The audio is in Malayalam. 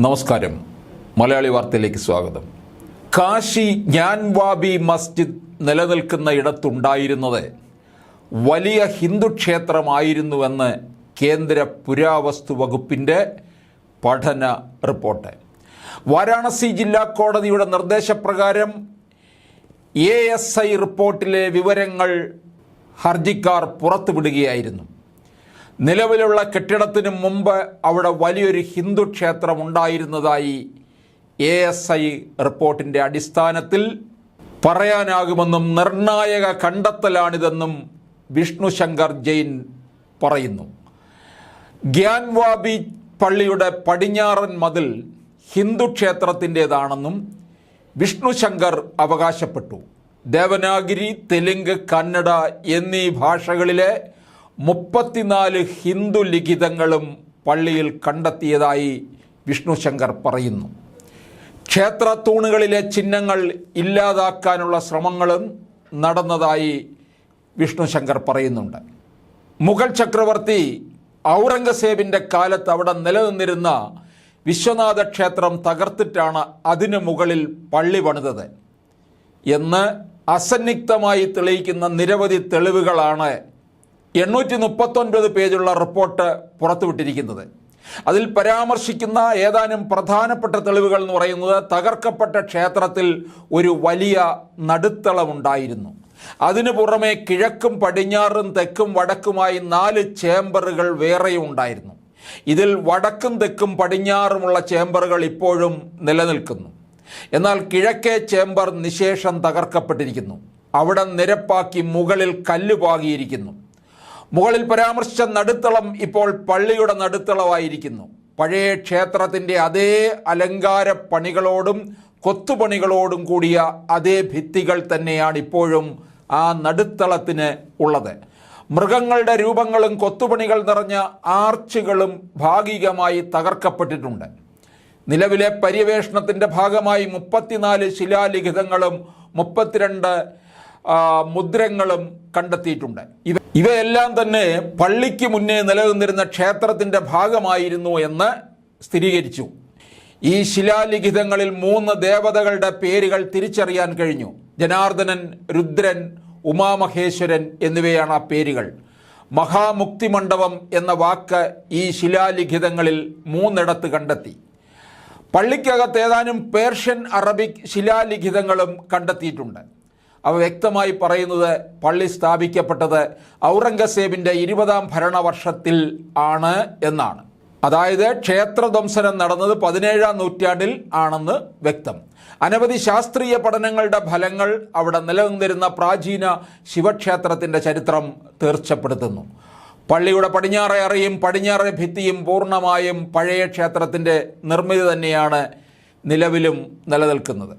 നമസ്കാരം. മലയാളി വാർത്തയിലേക്ക് സ്വാഗതം. കാശി ജ്ഞാൻവാബി മസ്ജിദ് നിലനിൽക്കുന്ന ഇടത്തുണ്ടായിരുന്നത് വലിയ ഹിന്ദു ക്ഷേത്രമായിരുന്നുവെന്ന് കേന്ദ്ര പുരാവസ്തു വകുപ്പിന്റെ പഠന റിപ്പോർട്ട്. വാരാണസി ജില്ലാ കോടതിയുടെ നിർദ്ദേശപ്രകാരം എ എസ് ഐ റിപ്പോർട്ടിലെ വിവരങ്ങൾ ഹർജിക്കാർ പുറത്തുവിടുകയായിരുന്നു. നിലവിലുള്ള കെട്ടിടത്തിന് മുമ്പ് അവിടെ വലിയൊരു ഹിന്ദു ക്ഷേത്രം ഉണ്ടായിരുന്നതായി എ എസ് ഐ റിപ്പോർട്ടിന്റെ അടിസ്ഥാനത്തിൽ പറയാനാകുമെന്നും നിർണായക കണ്ടെത്തലാണിതെന്നും വിഷ്ണു ശങ്കർ ജെയിൻ പറയുന്നു. ഗ്യാൻവാബി പള്ളിയുടെ പടിഞ്ഞാറൻ മതിൽ ഹിന്ദു ക്ഷേത്രത്തിന്റേതാണെന്നും വിഷ്ണു ശങ്കർ അവകാശപ്പെട്ടു. ദേവനാഗിരി തെലുങ്ക് കന്നഡ എന്നീ ഭാഷകളിലെ മുപ്പത്തിനാല് ഹിന്ദു ലിഖിതങ്ങളും പള്ളിയിൽ കണ്ടെത്തിയതായി വിഷ്ണു ശങ്കർ പറയുന്നു. ക്ഷേത്ര തൂണുകളിലെ ചിഹ്നങ്ങൾ ഇല്ലാതാക്കാനുള്ള ശ്രമങ്ങളും നടന്നതായി വിഷ്ണു ശങ്കർ പറയുന്നുണ്ട്. മുഗൾ ചക്രവർത്തി ഔറംഗസേബിന്റെ കാലത്ത് അവിടെ നിലനിന്നിരുന്ന വിശ്വനാഥ ക്ഷേത്രം തകർത്തിട്ടാണ് അതിനു മുകളിൽ പള്ളി പണിതത് എന്ന് അസന്നിഗ്ധമായി തെളിയിക്കുന്ന നിരവധി തെളിവുകളാണ് എണ്ണൂറ്റി മുപ്പത്തൊൻപത് പേജുള്ള റിപ്പോർട്ട് പുറത്തുവിട്ടിരിക്കുന്നത്. അതിൽ പരാമർശിക്കുന്ന ഏതാനും പ്രധാനപ്പെട്ട തെളിവുകൾ എന്ന് പറയുന്നത് തകർക്കപ്പെട്ട ക്ഷേത്രത്തിൽ ഒരു വലിയ നടുത്തളമുണ്ടായിരുന്നു അതിനു പുറമെ കിഴക്കും പടിഞ്ഞാറും തെക്കും വടക്കുമായി നാല് ചേംബറുകൾ വേറെയും ഉണ്ടായിരുന്നു. ഇതിൽ വടക്കും തെക്കും പടിഞ്ഞാറുമുള്ള ചേംബറുകൾ ഇപ്പോഴും നിലനിൽക്കുന്നു. എന്നാൽ കിഴക്കേ ചേംബർ നിശേഷം തകർക്കപ്പെട്ടിരിക്കുന്നു. അവിടെ നിരപ്പാക്കി മുകളിൽ കല്ല് പാകിയിരിക്കുന്നു മുകളിൽ പരാമർശിച്ച നടുത്തളം ഇപ്പോൾ പള്ളിയുടെ നടുത്തളമായിരിക്കുന്നു. പഴയ ക്ഷേത്രത്തിന്റെ അതേ അലങ്കാര പണികളോടും കൊത്തുപണികളോടും കൂടിയ അതേ ഭിത്തികൾ തന്നെയാണ് ഇപ്പോഴും ആ നടുത്തളത്തിന് ഉള്ളത്. മൃഗങ്ങളുടെ രൂപങ്ങളും കൊത്തുപണികൾ നിറഞ്ഞ ആർച്ചുകളും ഭാഗികമായി തകർക്കപ്പെട്ടിട്ടുണ്ട്. നിലവിലെ പര്യവേഷണത്തിന്റെ ഭാഗമായി മുപ്പത്തിനാല് ശിലാലിഖിതങ്ങളും മുപ്പത്തിരണ്ട് മുദ്രങ്ങളും കണ്ടെത്തിയിട്ടുണ്ട്. ഇവ ഇവയെല്ലാം തന്നെ പള്ളിക്ക് മുന്നേ നിലനിന്നിരുന്ന ക്ഷേത്രത്തിന്റെ ഭാഗമായിരുന്നു എന്ന് സ്ഥിരീകരിച്ചു. ഈ ശിലാലിഖിതങ്ങളിൽ മൂന്ന് ദേവതകളുടെ പേരുകൾ തിരിച്ചറിയാൻ കഴിഞ്ഞു. ജനാർദ്ദനൻ രുദ്രൻ ഉമാമഹേശ്വരൻ എന്നിവയാണ് ആ പേരുകൾ. മഹാമുക്തി മണ്ഡപം എന്ന വാക്ക് ഈ ശിലാലിഖിതങ്ങളിൽ മൂന്നിടത്ത് കണ്ടെത്തി. പള്ളിക്കകത്ത് ഏതാനും പേർഷ്യൻ അറബിക് ശിലാലിഖിതങ്ങളും കണ്ടെത്തിയിട്ടുണ്ട്. അവ വ്യക്തമായി പറയുന്നത് പള്ളി സ്ഥാപിക്കപ്പെട്ടത് ഔറംഗസേബിന്റെ ഇരുപതാം ഭരണവർഷത്തിൽ ആണ് എന്നാണ്. അതായത് ക്ഷേത്രധ്വംസനം നടന്നത് പതിനേഴാം നൂറ്റാണ്ടിൽ ആണെന്ന് വ്യക്തം. അനവധി ശാസ്ത്രീയ പഠനങ്ങളുടെ ഫലങ്ങൾ അവിടെ നിലനിന്നിരുന്ന പ്രാചീന ശിവക്ഷേത്രത്തിന്റെ ചരിത്രം തീർച്ചപ്പെടുത്തുന്നു. പള്ളിയുടെ പടിഞ്ഞാറെ അറയും പടിഞ്ഞാറെ ഭിത്തിയും പൂർണമായും പഴയ ക്ഷേത്രത്തിന്റെ നിർമ്മിതി തന്നെയാണ് നിലവിലും നിലനിൽക്കുന്നത്.